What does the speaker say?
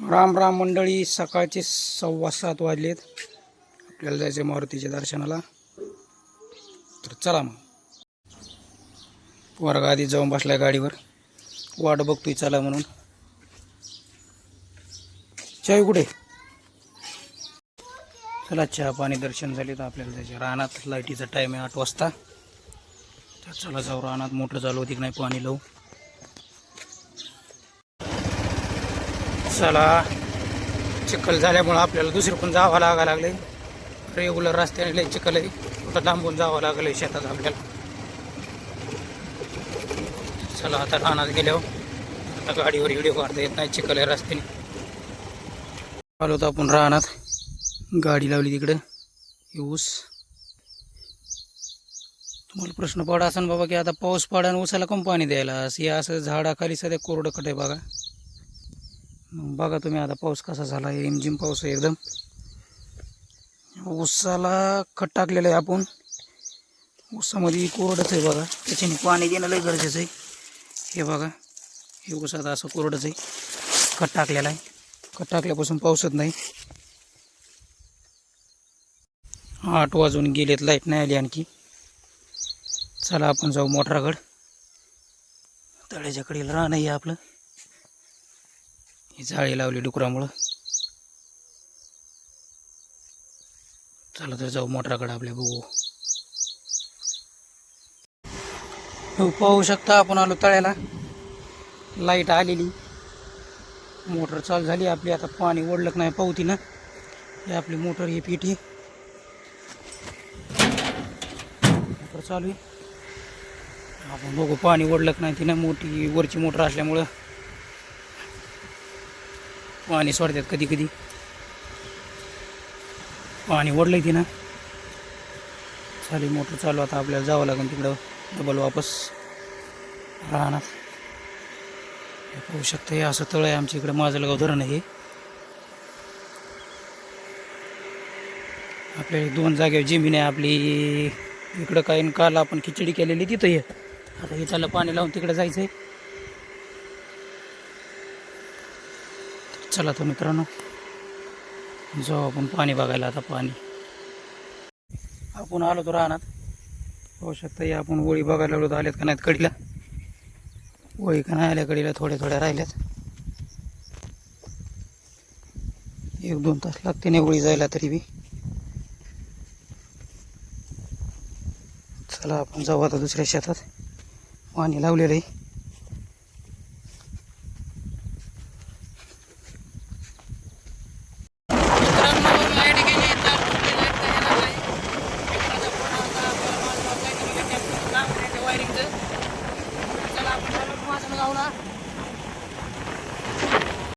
राम राम मंडळी सकाळचे सव्वा सात वाजलेत. आपल्याला जायचं मारुतीच्या दर्शनाला. तर चला मग. वर्ग आधी जाऊन बसल्या गाडीवर. वाट बघतोय चला म्हणून. चाय कुठे? चला चहा पाणी दर्शन झाले तर आपल्याला जायचे रानात. लाईटीचा टाईम आहे आठ वाजता. तर चला जाऊ रानात मोटर चालू होती की नाही पाणी लावू. चला चिखल झाल्यामुळं आपल्याला दुसरीकडून पण जावं लागा लागले रेग्युलर रस्त्याने लई चिखल आहे. कुठं लांबून जावं लागलं शेतात आपल्याला. चला आता रानात गेल्यावर आता गाडीवर व्हिडिओ काढता येत नाही चिखल आहे रस्त्याने. आलो तर आपण रानात. गाडी लावली तिकडं. ऊस. तुम्हाला प्रश्न पडा असेल बाबा की आता पाऊस पडा आणि ऊसाला कम पाणी द्यायला? असं या असं झाडाखाली सध्या कोरडं कट आहे बघा. मग बघा तुम्ही आता पाऊस कसा झाला आहे रिमझिम पाऊस आहे एकदम. ऊसाला खत टाकलेलं आहे आपण. ऊसामध्ये कोरडच आहे बघा त्याच्याने पाणी देणं लय गरजेचं आहे. हे बघा हे ऊस आता असं कोरडच आहे. खत टाकलेलं आहे. खत टाकल्यापासून पाऊसच नाही. आठ वाजून गेलेत लाइट नाही आली आणखी. चला आपण जाऊ मोटराकड. तळ्याच्याकडील रान आहे आपलं. ही जाळी लावली डुकरामुळं. चला तर जाऊ मोटराकडे आपल्या बघू. हो पाहू शकता आपण आलो तळ्याला. लाइट आलेली. मोटर चालू झाली. आपली आता पाणी ओढलं नाही पावती ना ही आपली मोटर ही पिठी मोटर चालू आहे. आपण बघू पाणी ओढलं नाही ती ना मोठी वरची मोटर असल्यामुळं. पाणी सोडतात कधी कधी. पाणी ओढलं ती ना चालेल मोटर चालू आता आपल्याला जावं लागेल तिकडं. डबल वापस राहणार. हे पाहू शकतं हे असं तळ आहे आमच्या इकडं. माझं धरण आहे हे. आपल्या दोन जागेवर जमीन आहे आपली. इकडं काही काल आपण खिचडी केलेली तिथं ये आता हे चाललं पाणी लावून तिकडं जायचं आहे चला तर मित्रांनो जाऊ आपण पाणी बघायला आता पाणी. आपण आलो तो राहणार होऊ शकता या आपण ओळी बघायला लागलो तर आल्यात का नाहीत कडीला. ओळी का नाही आल्या कडीला थोड्या थोड्या राहिल्यात. एक दोन तास लागते नाही ओळी जायला तरी बी. चला आपण जाऊ आता दुसऱ्या शेतात. पाणी लावलेलं आहे.